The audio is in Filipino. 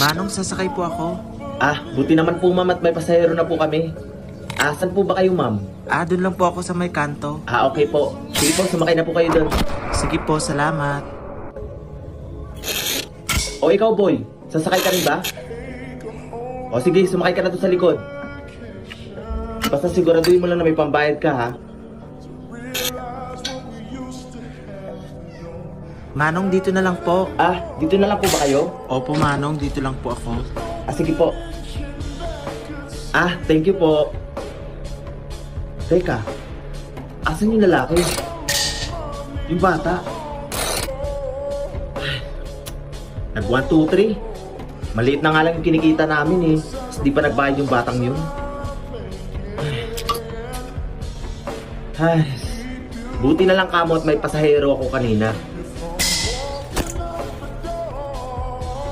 Manong, sasakay po ako. Ah, buti naman po ma'am at may pasahero na po kami. Asan po ba kayo ma'am? Ah, doon lang po ako sa may kanto. Ah, okay po. Sige po, sumakay na po kayo doon. Sige po, salamat. O ikaw boy, sasakay ka rin ba? O sige, sumakay ka na doon sa likod. Basta siguraduhin mo lang na may pambayad ka ha. Manong, dito na lang po. Ah, dito na lang po ba kayo? Opo, Manong, dito lang po ako. Ah, sige po. Ah, thank you po. Teka, asan yung lalaki? Yung bata? Ay, Nag 1, 2, 3. Maliit na nga lang yung kinikita namin eh. Tapos di pa nagbayad yung batang yun. Ay, buti na lang kamo at may pasahero ako kanina.